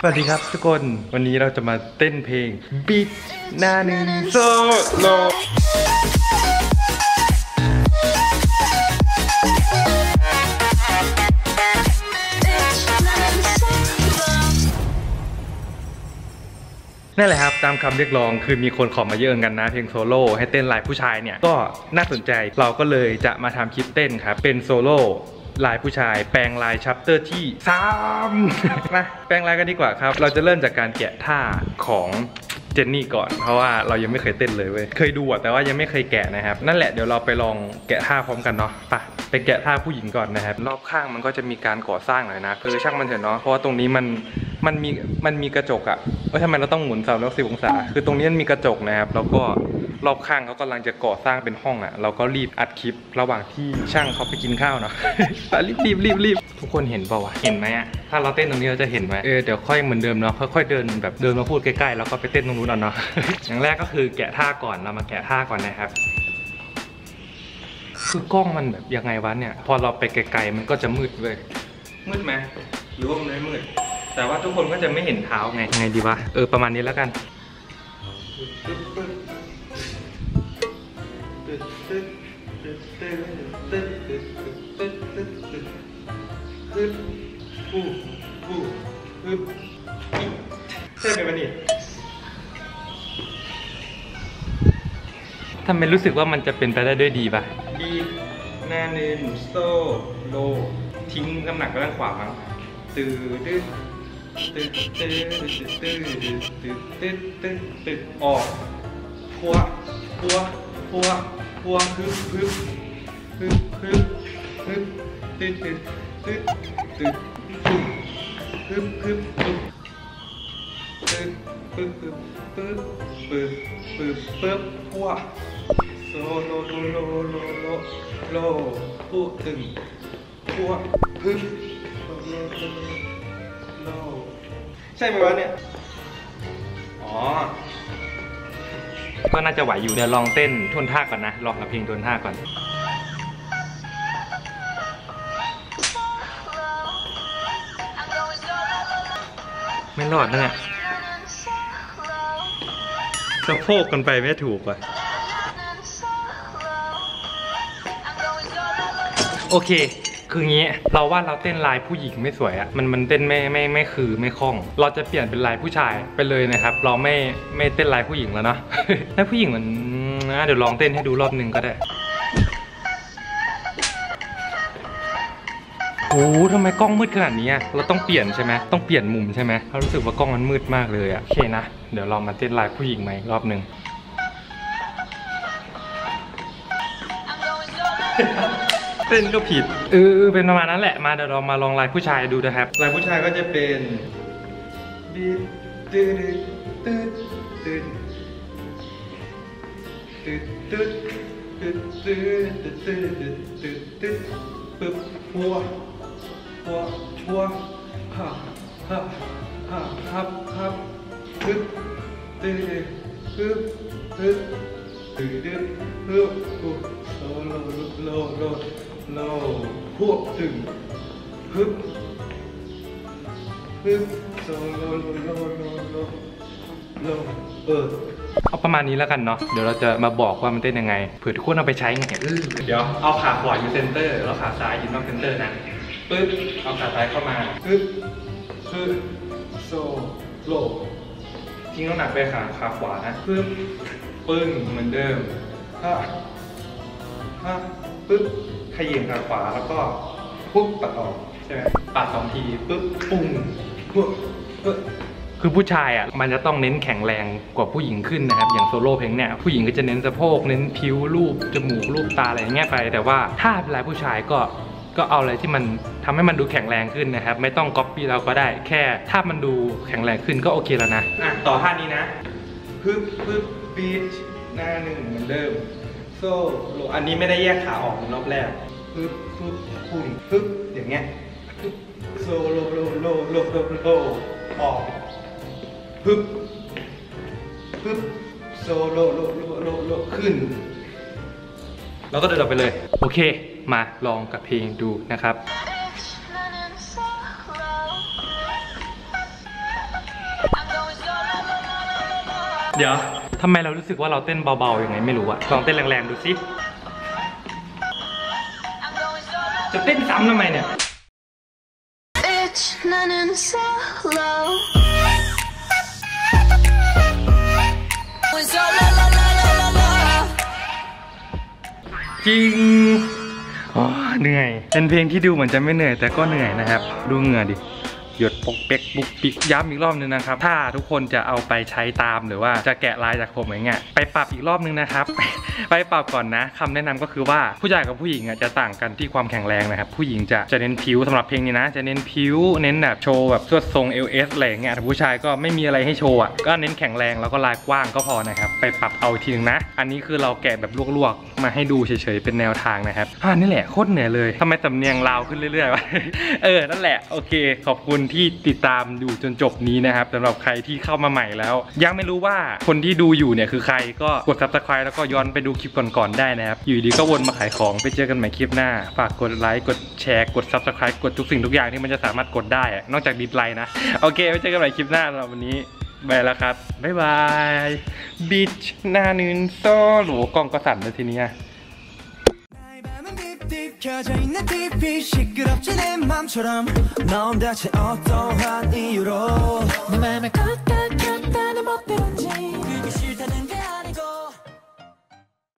สวัสดีครับทุกคนวันนี้เราจะมาเต้นเพลง Beat หน้าหนึ่งโซโลนั่นแหละครับตามคำเรียกร้องคือมีคนขอมาเยอะกันนะ เพลงโซโล่ให้เต้นลายผู้ชายเนี่ย ก็น่าสนใจเราก็เลยจะมาทำคลิปเต้นครับ เป็นโซโล่ ลายผู้ชาย แปลงลายชัปเตอร์ที่3มาแปลงลายกันดีกว่าครับ เราจะเริ่มจากการแกะท่าของเจนนี่ก่อน เพราะว่าเรายังไม่เคยเต้นเลยเว้ย เคยดูอะแต่ว่ายังไม่เคยแกะนะครับ นั่นแหละเดี๋ยวเราไปลองแกะท่าพร้อมกันเนาะไปไปแกะท่าผู้หญิงก่อนนะครับ รอบข้างมันก็จะมีการก่อสร้างหน่อยนะคือช่างมันเถอะเนาะเพราะว่าตรงนี้มันมันมีมันมีกระจกอะเอ้ยทำไมเราต้องหมุนสามร้อยสิบองศา คือตรงนี้มันมีกระจกนะครับ แล้วก็ รอบข้างเขากำลังจะก่อสร้างเป็นห้องอะเราก็รีบอัดคลิประหว่างที่ช่างเขาไปกินข้าวเนาะรีบรีบรีบรีบทุกคนเห็นเปล่าวะเห็นไหมอะถ้าเราเต้นตรงนี้เราจะเห็นไหมเออเดี๋ยวค่อยเหมือนเดิมเนาะค่อยๆเดินแบบเดินมาพูดใกล้ๆแล้วก็ไปเต้นตรงนู้นเอาเนาะอย่างแรกก็คือแกะท่าก่อนเรามาแกะท่าก่อนนะครับคือกล้องมันแบบยังไงวะเนี่ย พอเราไปไกลๆมันก็จะมืดเว้ยมืดไหมหรือว่ามันไม่มืด แต่ว่าทุกคนก็จะไม่เห็นเท้าไงไงดีวะเออประมาณนี้แล้วกัน ใช่ไหมวะนี่ทำไมรู้สึกว่ามันจะเป็นไปได้ด้วยดีป่ะ ดีหน้าหนึ่งโซโล ทิ้งน้ำหนักไปด้านขวามั้งตื่นตึ๊ดตึ๊ดตึ๊ดตึ๊ดตึ๊ดตึ๊ดตึ๊ดตึ๊ดออกพัวพัวพัวพัวฮึบฮึบฮึบฮึบ ฮึบตึ๊ดตึ๊ดตึ๊ดตึ๊ดฮึบฮึบฮึบตึ๊ดปึ๊บปึ๊บปึ๊บปึ๊บปึ๊บปึ๊บพัวโซโลโลโลโลโลโลพูดถึงพัวฮึบใช่ไหมวะเนี่ยอ๋อก็น่าจะไหวอยู่เดี๋ยวลองเต้นทวนท่าก่อนนะลองกับเพลงทวนท่าก่อน ไม่รอดนะเนี่ยสะโพกกันไปไม่ถูกว่ะโอเค คืองี้ เราว่าเราเต้นลายผู้หญิงไม่สวยอะมันมันเต้นไม่ไม่ไม่คือไม่คล่อง เราจะเปลี่ยนเป็นลายผู้ชายไปเลยนะครับ เราไม่ไม่เต้นลายผู้หญิงแล้วเนาะ ลายผู้หญิงมันเดี๋ยวลองเต้นให้ดูรอบหนึ่งก็ได้ โอ้โหทำไมกล้องมืดขนาดนี้อะเราต้องเปลี่ยนใช่ไหมต้องเปลี่ยนมุมใช่ไหมเรารู้สึกว่ากล้องมันมืดมากเลยอะโอเคนะ เดี๋ยวลองมาเต้นลายผู้หญิงใหม่อีกรอบหนึ่งเต้นก็ผิดเออเออเป็นประมาณนั้นแหละมาเดี๋ยวเรามาลองลายผู้ชายดูนะครับลายผู้ชายก็จะเป็นบีดตืดตืดตืดตืดตืดตืดตืดตืดตืดตืดตืดตืดปึ๊บหัว หัวหัวฮ่าฮ่าฮ่าฮับฮับปึ๊บตืดปึ๊บปึ๊บตืดตืดปึ๊บปึ๊บโลโลโลโลโลพวกตึงฮึบฮึบโซโลโลโลโลโลโลเออเอาประมาณนี้แล้วกันเนาะ เดี๋ยวเราจะมาบอกว่ามันเต้นยังไง เผื่อทุกคนเอาไปใช้ไงเออเดี๋ยวเอาขาขวาอยู่เซนเตอร์ แล้วขาซ้ายอยู่นอกเซนเตอร์นะ ปึ๊บ เอาขาซ้ายเข้ามา ปึ๊บ ปึ๊บ โซโลทิ้งน้ำหนักไปขาขาขวานะปึ๊บ ปึ้ง เหมือนเดิมฮ่าฮ่าปึ๊บขยิบขาขวาแล้วก็ปุ๊บปัดออกใช่ไหมปัดสองทีปึ๊บปุ้งปุ๊บปึ๊บคือผู้ชายอะมันจะต้องเน้นแข็งแรงกว่าผู้หญิงขึ้นนะครับ อย่างโซโล่เพลงเนี่ยผู้หญิงก็จะเน้นสะโพกเน้นผิวรูปจมูกรูปตาอะไรเงี้ยไป แต่ว่าถ้าเป็นลายผู้ชายก็ ก็เอาอะไรที่มันทำให้มันดูแข็งแรงขึ้นนะครับ ไม่ต้องก๊อปปี้เราก็ได้ แค่ถ้ามันดูแข็งแรงขึ้นก็โอเคแล้วนะอะต่อท่านี้นะพึบพึบบีชหน้าหนึ่งเหมือนเดิมโซ่โลอันนี้ไม่ได้แยกขาออกเหมือนรอบแรกพึบพึบคุณพึบอย่างเงี้ยพึบโซโลโลโลโลโลโลออกปึ๊บปึ๊บโซโลโลโลโลโลขึ้น แล้วก็เดินออกไปเลย โอเค มาลองกับเพลงดูนะครับเดี๋ยวทำไมเรารู้สึกว่าเราเต้นเบาๆยังไงไม่รู้อะลองเต้นแรงๆดูสิจะเต้นซ้ำทำไมเนี่ย Bitch, 나는 solo. Solo, la, la, la, la, la. จริง เหนื่อย เป็นเพลงที่ดูเหมือนจะไม่เหนื่อยแต่ก็เหนื่อยนะครับ ดูเหงื่อดิ หยดปกเป๊กบุกปิกย้ำอีกรอบนึงนะครับ ถ้าทุกคนจะเอาไปใช้ตามหรือว่าจะแกะลายจากผมอย่างเงี้ยไปปรับอีกรอบนึงนะครับ ไปปรับก่อนนะคำแนะนำก็คือว่าผู้ชายกับผู้หญิงอะจะต่างกันที่ความแข็งแรงนะครับ ผู้หญิงจะจะเน้นผิวสำหรับเพลงนี้นะ จะเน้นผิวเน้นแบบโชว์แบบสวดทรง LS อะไรอย่างเงี้ยแต่ผู้ชายก็ไม่มีอะไรให้โชว์อะก็เน้นแข็งแรงแล้วก็ลายกว้างก็พอนะครับไปปรับเอาอีกทีนึงนะ อันนี้คือเราแกะแบบลวกๆ มาให้ดูเฉยๆเป็นแนวทางนะครับอ่านี่แหละโคตรเหนื่อยเลยทำไมสำเนียงลาวขึ้นเรื่อยๆวะเออนั่นแหละโอเค ขอบคุณที่ติดตามอยู่จนจบนี้นะครับสำหรับใครที่เข้ามาใหม่แล้ว ยังไม่รู้ว่าคนที่ดูอยู่เนี่ยคือใครก็กด subscribe แล้วก็ย้อนไปดูคลิปก่อนๆได้นะครับ อยู่ดีก็วนมาขายของไปเจอกันใหม่คลิปหน้า ฝากกดไลค์กดแชร์กด subscribe กดทุกสิ่งทุกอย่างที่มันจะสามารถกดได้ นอกจากดิสไลน์นะโอเคไปเจอกันใหม่คลิปหน้าสำหรับวันนี้ไปแล้วครับบ๊ายบายบิชหน้านึนโซโหลกล้องก็สั่นเลยทีเนี้ย 딥딥 켜져 있는 TV 시끄럽지 내 맘처럼 넌 대체 어떠한 이유로 내 맘을 걷다 켰다는 멋대로인지